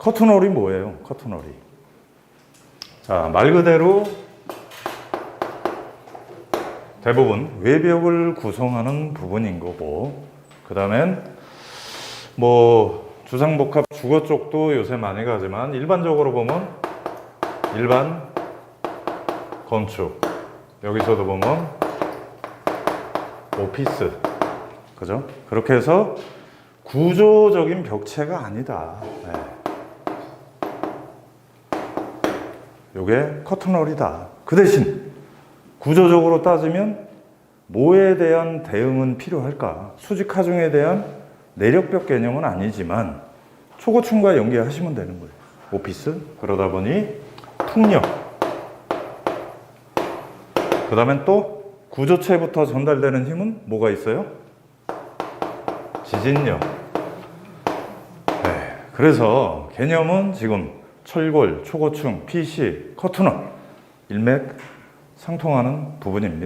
커튼홀이 뭐예요? 커튼홀이. 자, 말 그대로 대부분 외벽을 구성하는 부분인 거고, 그 다음엔 뭐 주상복합 주거 쪽도 요새 많이 가지만 일반적으로 보면 일반 건축 여기서도 보면 오피스 그죠? 그렇게 해서 구조적인 벽체가 아니다. 네. 요게 커튼홀이다. 그 대신 구조적으로 따지면 뭐에 대한 대응은 필요할까? 수직 하중에 대한 내력벽 개념은 아니지만 초고층과 연계하시면 되는 거예요. 오피스 그러다 보니 풍력 그 다음엔 또 구조체부터 전달되는 힘은 뭐가 있어요? 지진력. 네, 그래서 개념은 지금 철골, 초고층, PC, 커튼홀 일맥 상통하는 부분입니다.